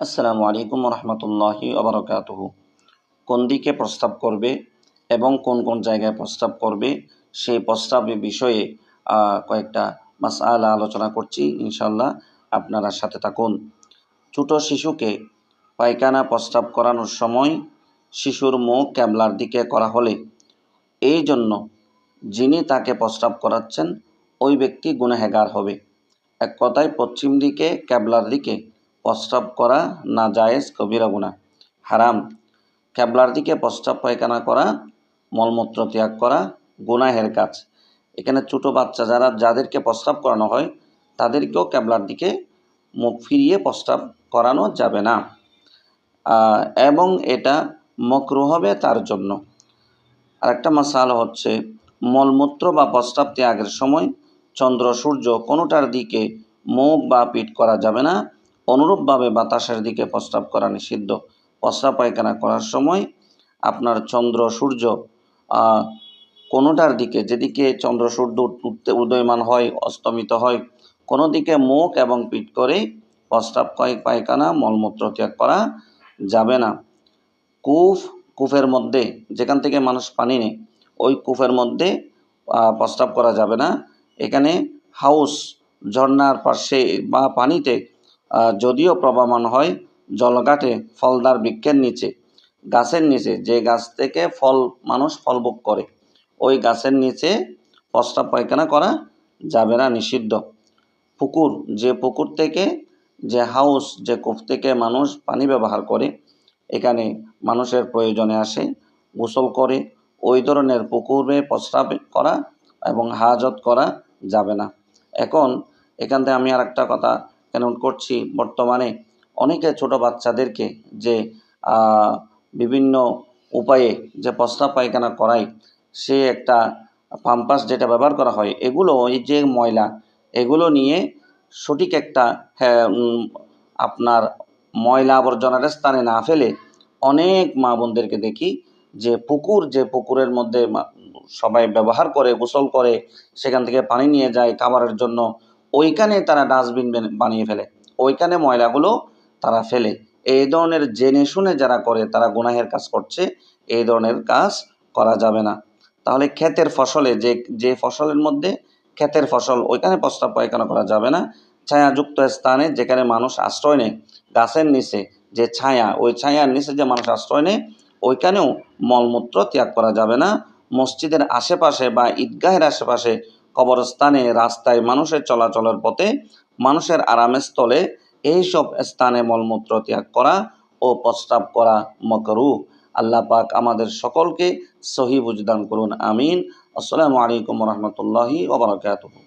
আসসালামু আলাইকুম রহমতুল্লাহি ওবরকাতুহু। কোন দিকে প্রস্তাব করবে এবং কোন কোন জায়গায় প্রস্তাব করবে, সেই প্রস্তাবের বিষয়ে কয়েকটা মাসালা আলোচনা করছি ইনশাল্লাহ আপনারা সাথে থাকুন। ছোট শিশুকে পায়খানা প্রস্তাব করানোর সময় শিশুর মুখ ক্যাবলার দিকে করা হলে, এই জন্য যিনি তাকে প্রস্তাব করাচ্ছেন, ওই ব্যক্তি গুনাহেগার হবে। এক কথায় পশ্চিম দিকে, ক্যাবলার দিকে প্রস্রাব করা না জায়েজ কবিরা গুণা হারাম। ক্যাবলার দিকে প্রস্রাব, পায়খানা করা, মলমূত্র ত্যাগ করা গুনাহের কাজ। এখানে ছোটো বাচ্চা যারা, যাদেরকে প্রস্রাব করানো হয়, তাদেরকেও ক্যাবলার দিকে মুখ ফিরিয়ে প্রস্রাব করানো যাবে না। এবং এটা মকরু হবে তার জন্য। আরেকটা মশালা হচ্ছে, মলমূত্র বা প্রস্রাব ত্যাগের সময় চন্দ্র সূর্য কোনোটার দিকে মুখ বা পিঠ করা যাবে না অনুরূপভাবে বাতাসের দিকে প্রস্রাব করা নিষিদ্ধ। প্রস্রাব পায়খানা করার সময় আপনার চন্দ্র, সূর্য কোনোটার দিকে যেদিকে চন্দ্র, সূর্য উঠতে উদয়মান হয়, অস্তমিত হয় কোনো দিকে মুখ এবং পিঠ করে প্রস্রাব কয়েক পায়খানা, মলমূত্র ত্যাগ করা যাবে না। কূপ কূপের মধ্যে যেখান থেকে মানুষ পানি নেয়, ওই কূপের মধ্যে প্রস্রাব করা যাবে না। এখানে হাউস, ঝর্ণার পাশে বা পানিতে যদিও প্রবাহমান হয় জলঘাটে ফলদার বৃক্ষের নিচে। গাছের নিচে, যে গাছ থেকে ফল, মানুষ ফল ভোগ করে, ওই গাছের নিচে প্রস্রাব পায়খানা করা যাবে না নিষিদ্ধ। পুকুর, যে পুকুর থেকে, যে হাউস, যে কূপ থেকে মানুষ পানি ব্যবহার করে, এখানে মানুষের প্রয়োজনে আসে, গোসল করে, ওই ধরনের পুকুরে প্রস্রাব করা এবং হাজত করা যাবে না। এখন এখান থেকে আমি আর একটা কথা কেন করছি। বর্তমানে অনেকে ছোট বাচ্চাদেরকে যে বিভিন্ন উপায়ে যে প্রস্রাব পায়খানা করায় সে একটা পাম্পাস যেটা ব্যবহার করা হয় এগুলো এই যে ময়লা এগুলো নিয়ে সঠিক একটা হ্যাঁ, আপনার ময়লা আবর্জনার স্থানে না ফেলে অনেক মা বোনদেরকে দেখি যে পুকুর যে পুকুরের মধ্যে সবাই ব্যবহার করে গোসল করে সেখান থেকে পানি নিয়ে যায় খাবারের জন্য ওইখানে তারা ডাস্টবিন বানিয়ে ফেলে। ওইখানে ময়লাগুলো তারা ফেলে। এই ধরনের জেনে শুনে যারা করে, তারা গুনাহের কাজ করছে, এই ধরনের কাজ করা যাবে না। তাহলে ক্ষেতের ফসলে যে যে ফসলের মধ্যে ক্ষেতের ফসল, ওইখানে প্রস্তাব পায়খানা করা যাবে না। ছায়াযুক্ত স্থানে যেখানে মানুষ আশ্রয় নেয়, গাছের নিচে যে ছায়া, ওই ছায়ার নিচে যে মানুষ আশ্রয় নেয়, ওইখানেও মলমূত্র ত্যাগ করা যাবে না। মসজিদের আশেপাশে বা ঈদগাহের আশেপাশে কবরস্থানে রাস্তায় মানুষের চলাচলের পথে মানুষের আরামের স্থলে এইসব স্থানে মলমূত্র ত্যাগ করা ও প্রস্তাব করা মকরু। আল্লাহ পাক আমাদের সকলকে সহি বুজদান করুন, আমিন। আসসালামু আলাইকুম রহমতুল্লাহি ওবরাকাতুহু